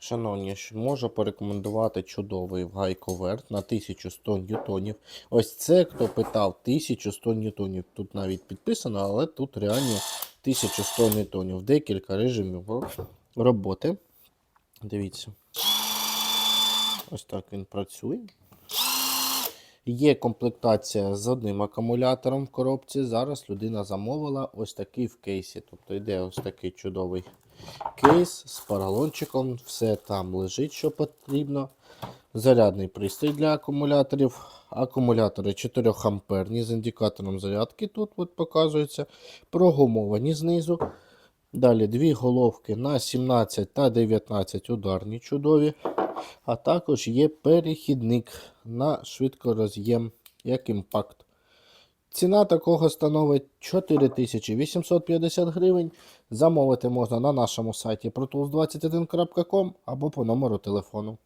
Шановні, можу порекомендувати чудовий гайковерт на 1100 ньютонів. Ось це, хто питав, 1100 ньютонів. Тут навіть підписано, але тут реально 1100 ньютонів. Декілька режимів роботи. Дивіться. Ось так він працює. Є комплектація з одним акумулятором в коробці. Зараз людина замовила ось такий в кейсі. Тобто йде ось такий чудовий кейс з поролончиком. Все там лежить, що потрібно. Зарядний пристрій для акумуляторів. Акумулятори 4 амперні з індикатором зарядки. Тут от показується. Прогумовані знизу. Далі дві головки на 17 та 19 ударні чудові. А також є перехідник на швидкороз'єм, як імпакт. Ціна такого становить 4850 гривень. Замовити можна на нашому сайті protools21.com або по номеру телефону.